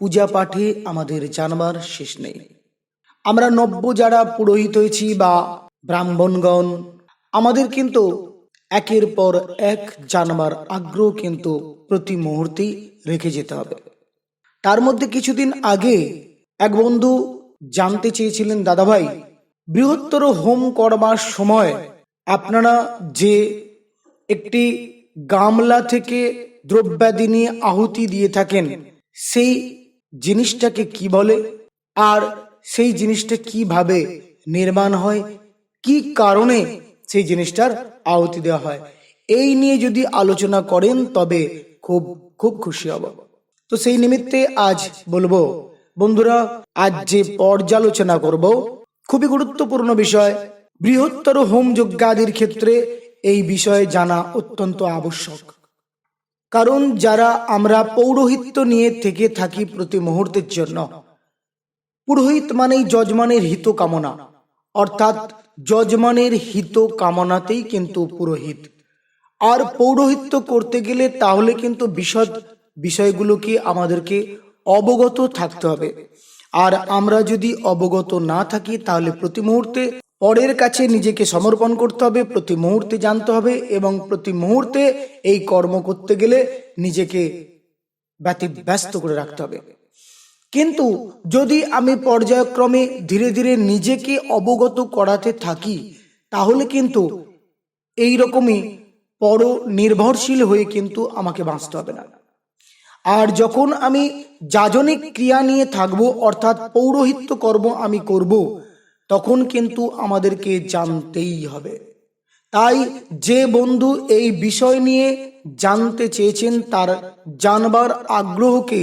পূজা পাঠে আমাদের জানবার শেষ নেই। আমরা নব্য যারা পুরোহিত হয়েছি বা ব্রাহ্মণগণ, আমাদের কিন্তু একের পর এক জানবার আগ্রহ কিন্তু প্রতি মুহূর্তেই রেখে যেতে হবে। তার মধ্যে কিছুদিন আগে এক বন্ধু জানতে চেয়েছিলেন দাদাভাই বৃহত্তর হোম করবার সময় আপনারা যে একটি গামলা থেকে দ্রব্যাদি নিয়ে আহুতি দিয়ে থাকেন, সেই জিনিসটাকে কি বলে? আর সেই জিনিসটা কীভাবে নির্মাণ হয়? কি কারণে সেই জিনিসটার আহুতি দেওয়া হয়? এই নিয়ে যদি আলোচনা করেন, তবে খুব খুব খুশি হব। তো সেই নিমিত্তে আজ বলব, বন্ধুরা, আজ যে পর্যালোচনা করব, খুবই গুরুত্বপূর্ণ বিষয়, বৃহত্তর হোম যজ্ঞাদির ক্ষেত্রে এই বিষয়ে জানা অত্যন্ত আবশ্যক। কারণ যারা আমরা পৌরোহিত্য নিয়ে থেকে থাকি প্রতি মুহূর্তের জন্য, পুরোহিত মানেই যজমানের হিত কামনা অর্থাৎ যজমানের হিত কামনাতেই কিন্তু পুরোহিত। আর পৌরোহিত্য করতে গেলে তাহলে কিন্তু বিশদ বিষয়গুলোকে আমাদেরকে অবগত থাকতে হবে। আর আমরা যদি অবগত না থাকি তাহলে প্রতি মুহূর্তে পরের কাছে নিজেকে সমর্পণ করতে হবে, প্রতি মুহূর্তে জানতে হবে এবং প্রতি মুহূর্তে এই কর্ম করতে গেলে নিজেকে ব্যস্ত করে রাখতে হবে। কিন্তু যদি আমি পর্যায়ক্রমে ধীরে ধীরে নিজেকে অবগত করাতে থাকি, তাহলে কিন্তু এই রকমই পর নির্ভরশীল হয়ে কিন্তু আমাকে বাঁচতে হবে না। আর যখন আমি যাজনিক ক্রিয়া নিয়ে থাকব, অর্থাৎ পৌরোহিত্য কর্ম আমি করব তখন কিন্তু আমাদেরকে জানতেই হবে। তাই যে বন্ধু এই বিষয় নিয়ে জানতে চেয়েছেন তার জানবার আগ্রহকে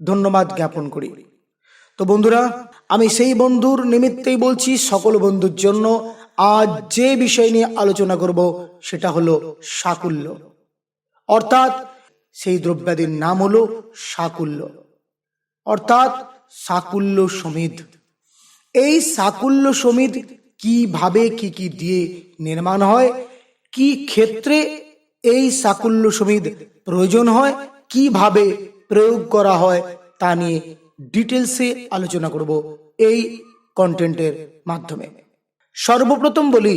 ধন্যবাদ জ্ঞাপন করি। তো বন্ধুরা, আমি সেই বন্ধুর নিমিত্তেই বলছি সকল বন্ধুর জন্য আজ যে বিষয় নিয়ে আলোচনা করব সেটা হলো সাকুল্য। অর্থাৎ সেই দ্রব্যাদির নাম হলো সাকুল্য। অর্থাৎ সাকুল্য সমিধ এই সাকুল্য সমিত কীভাবে কি কি দিয়ে নির্মাণ হয়? কি ক্ষেত্রে এই সাকুল্য সমিত প্রয়োজন হয়? কীভাবে প্রয়োগ করা হয়? তা নিয়ে ডিটেলসে আলোচনা করব এই কন্টেন্টের মাধ্যমে। সর্বপ্রথম বলি,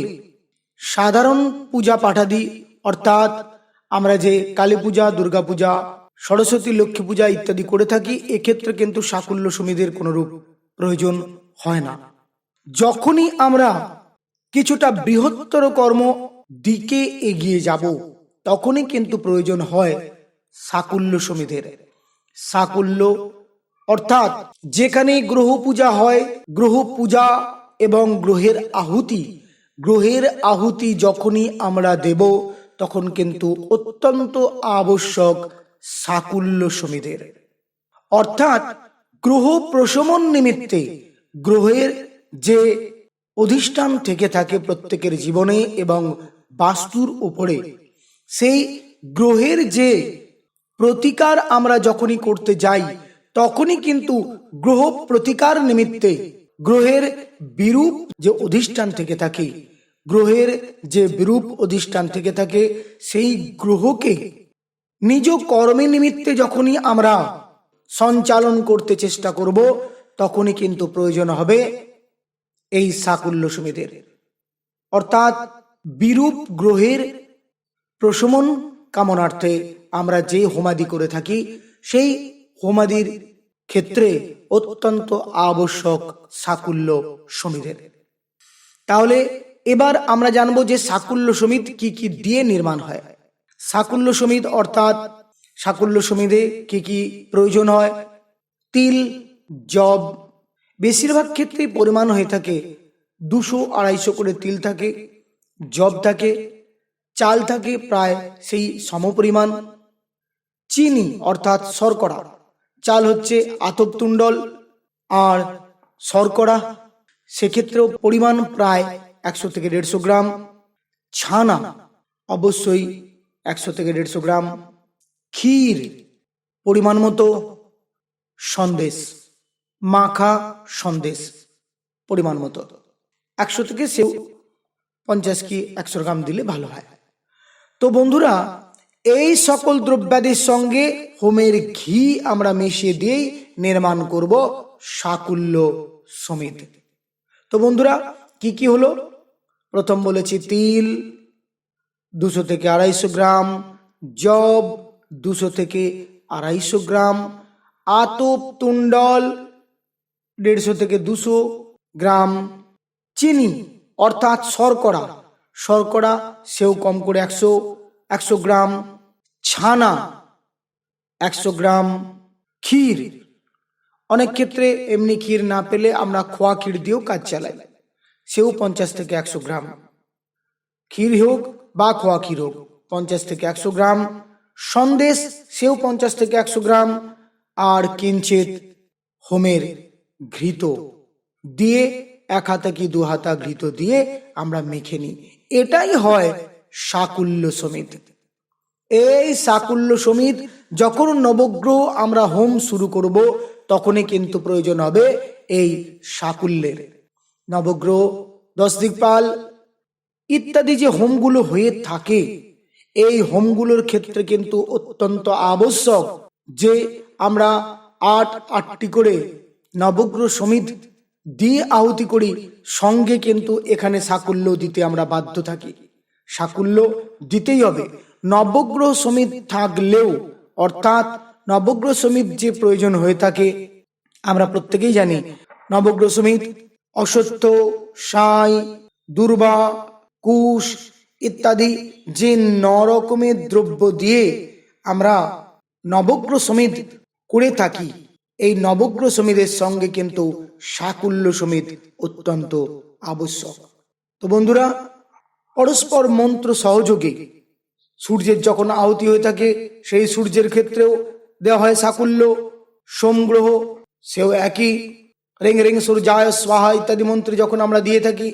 সাধারণ পূজা পাঠাদি, অর্থাৎ আমরা যে কালী পূজা, দুর্গা পূজা, সরস্বতী লক্ষ্মী পূজা ইত্যাদি করে থাকি, এক্ষেত্রে কিন্তু সাকুল্য সমিতির কোনরূপ প্রয়োজন হয় না। যখনই আমরা কিছুটা বৃহত্তর কর্ম দিকে এগিয়ে যাব, তখনই কিন্তু প্রয়োজন হয় সাকুল্য সমিতির। সাকুল্য অর্থাৎ যেখানে গ্রহ পূজা হয়, গ্রহ পূজা এবং গ্রহের আহুতি। গ্রহের আহুতি যখনই আমরা দেব, তখন কিন্তু অত্যন্ত আবশ্যক সাকুল্য সমিতির। অর্থাৎ গ্রহ প্রশমন নিমিত্তে গ্রহের যে অধিষ্ঠান থেকে থাকে প্রত্যেকের জীবনে এবং বাস্তুর উপরে, সেই গ্রহের যে প্রতিকার আমরা যখনই করতে যাই, তখনই কিন্তু গ্রহ প্রতিকার নিমিত্তে, গ্রহের বিরূপ যে অধিষ্ঠান থেকে থাকে, গ্রহের যে বিরূপ অধিষ্ঠান থেকে থাকে, সেই গ্রহকে নিজ কর্মে নিমিত্তে যখনই আমরা সঞ্চালন করতে চেষ্টা করব তখনই কিন্তু প্রয়োজন হবে এই সাকুল্য সমিতির। অর্থাৎ বিরূপ গ্রহের প্রশমন কামনার্থে আমরা যে হোমাদি করে থাকি, সেই হোমাদির ক্ষেত্রে অত্যন্ত আবশ্যক সাকুল্য সমিতির। তাহলে এবার আমরা জানব যে সাকুল্য সমিত কি কি দিয়ে নির্মাণ হয়। সাকুল্য সমিত অর্থাৎ সাকুল্য সমিতে কি কি প্রয়োজন হয়? তিল জব, বেশিরভাগ ক্ষেত্রেই পরিমাণ হয়ে থাকে। দুশো, আড়াইশো করে তিল থাকে, জব থাকে, চাল থাকে প্রায় সেই সমপরিমাণ। চিনি অর্থাৎ শর্করা, চাল হচ্ছে আতপ তুণ্ডল আর শর্করা, সেক্ষেত্রেও পরিমাণ প্রায় একশো থেকে দেড়শো গ্রাম। ছানা, অবশ্যই একশো থেকে দেড়শো গ্রাম। ক্ষীর, পরিমাণ মতো সন্দেশ। মাখা সন্দেশ পরিমাণ মতো। একশো থেকে সেও পঞ্চাশ কি একশো গ্রাম দিলে ভালো হয়। তো বন্ধুরা, এই সকল দ্রব্যাদির সঙ্গে হোমের ঘি আমরা মিশিয়ে দিয়েই নির্মাণ করব সাকুল্য সমিত। তো বন্ধুরা, কি কি হলো? প্রথম বলেছি তিল, দুশো থেকে আড়াইশো গ্রাম জব দুশো থেকে আড়াইশো গ্রাম, আতপ, তুণ্ডল দেড়শো থেকে দুশো গ্রাম চিনি, অর্থাৎ শর্করা। শর্করা সেও কম করে একশো একশো গ্রাম ছানা, একশো গ্রাম ক্ষীর। অনেক ক্ষেত্রে এমনি ক্ষীর না পেলে আমরা খোয়া ক্ষীর দিয়েও কাজ চালাই। সেও পঞ্চাশ থেকে একশো গ্রাম। ক্ষীর হোক বা খোয়া ক্ষীর হোক, পঞ্চাশ থেকে একশো গ্রাম। সন্দেশ, সেও পঞ্চাশ থেকে একশো গ্রাম। আর কিঞ্চিত হোমের ঘৃত। দিয়ে এক হাতা কি দু হাতা ঘৃত দিয়ে আমরা মেখে নিই। এটাই হয় সাকুল্য সমিত। এই সাকুল্য সমিত যখন নবগ্রহ আমরা হোম শুরু করব, তখনই কিন্তু প্রয়োজন হবে এই সাকুল্যের। নবগ্রহ দশ দিকপাল ইত্যাদি যে হোমগুলো হয়ে থাকে, এই হোমগুলোর ক্ষেত্রে কিন্তু অত্যন্ত আবশ্যক যে আমরা আট, আটটি করে নবগ্রহ সমিত দিয়ে আহুতি করি, সঙ্গে কিন্তু এখানে সাকুল্য দিতে আমরা বাধ্য থাকি। সাকুল্য দিতেই হবে। নবগ্রহ সমিত থাকলেও, অর্থাৎ নবগ্রহ সমিত যে প্রয়োজন হয়ে থাকে, আমরা প্রত্যেকেই জানি, নবগ্রহ সমিত অসত্য, সাই, দুর্বা, কুশ ইত্যাদি যে ন রকমের দ্রব্য দিয়ে আমরা নবগ্রহ সমিত করে থাকি। এই নবগ্রহ সমিতের সঙ্গে কিন্তু সাকুল্য সমিত অত্যন্ত আবশ্যক। তো বন্ধুরা, পরস্পর মন্ত্র সহযোগে সূর্যের যখন আহুতি হয়ে থাকে, সেই সূর্যের ক্ষেত্রেও দেওয়া হয় সাকুল্য সোমগ্রহ সেও একই, রেং রেং সুর সূর্যায় স্বাহা ইত্যাদি মন্ত্র যখন আমরা দিয়ে থাকি,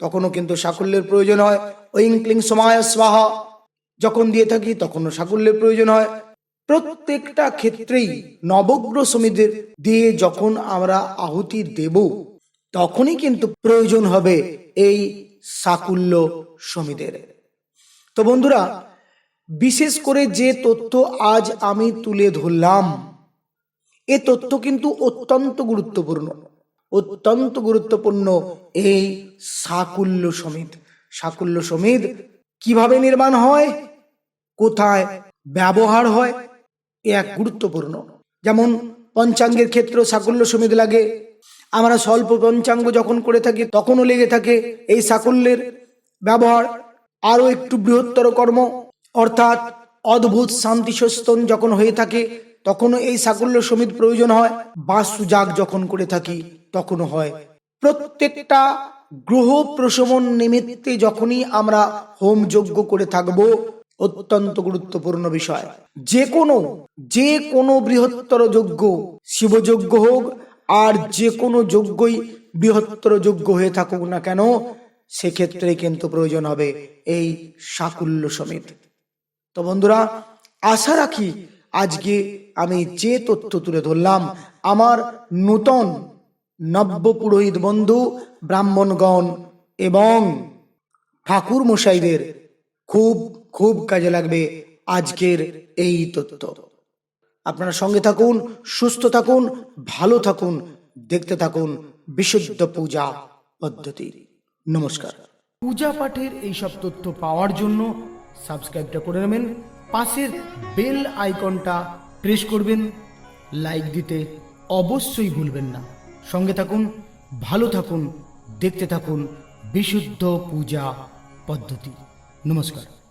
তখনও কিন্তু সাকুল্যের প্রয়োজন হয়। ঐং ক্লিং সমায় স্বাহা, যখন দিয়ে থাকি, তখনও সাকুল্যের প্রয়োজন হয়। প্রত্যেকটা ক্ষেত্রেই নবগ্রহ সমিতির দিয়ে যখন আমরা আহুতি দেব, তখনই কিন্তু প্রয়োজন হবে এই সাকুল্য সমিতির। তো বন্ধুরা, বিশেষ করে যে তথ্য আজ আমি তুলে ধরলাম, এ তথ্য কিন্তু অত্যন্ত গুরুত্বপূর্ণ। অত্যন্ত গুরুত্বপূর্ণ এই সাকুল্য সমিত। সাকুল্য সমিত কীভাবে নির্মাণ হয়? কোথায় ব্যবহার হয়? এ এক গুরুত্বপূর্ণ। যেমন, পঞ্চাঙ্গের ক্ষেত্রে সাকুল্য সমিত লাগে। আমরা স্বল্প পঞ্চাঙ্গ যখন করে থাকি, তখনও লেগে থাকে এই সাকুল্যের ব্যবহার। আরও একটু বৃহত্তর কর্ম, অর্থাৎ অদ্ভুত শান্তি সস্তন যখন হয়ে থাকে, তখনও এই সাকুল্য সমিত প্রয়োজন হয়। বাস্তুজাগ যখন করে থাকি, তখনও হয়। প্রত্যেকটা গ্রহ প্রশমন নিমিত্তে যখনই আমরা হোম যজ্ঞ করে থাকব অত্যন্ত গুরুত্বপূর্ণ বিষয়। যে কোনো যে কোনো বৃহত্তর যজ্ঞ শিবযজ্ঞ হোক, আর যে কোনো যজ্ঞই বৃহত্তর যজ্ঞ হয়ে থাকুক না কেন, সেক্ষেত্রে কিন্তু প্রয়োজন হবে এই সাকুল্য সমিত। তো বন্ধুরা, আশা রাখি আজকে আমি যে তথ্য তুলে ধরলাম, আমার নূতন নব্য পুরোহিত বন্ধু ব্রাহ্মণগণ এবং ঠাকুর মশাইদের খুব খুব কাজে লাগবে আজকের এই তথ্য। আপনারা সঙ্গে থাকুন, সুস্থ থাকুন, ভালো থাকুন, দেখতে থাকুন বিশুদ্ধ পূজা পদ্ধতি। নমস্কার। পূজা পাঠের এইসব তথ্য পাওয়ার জন্য সাবস্ক্রাইবটা করে নেবেন, পাশের বেল আইকনটা প্রেস করবেন, লাইক দিতে অবশ্যই ভুলবেন না। সঙ্গে থাকুন, ভালো থাকুন, দেখতে থাকুন বিশুদ্ধ পূজা পদ্ধতি। নমস্কার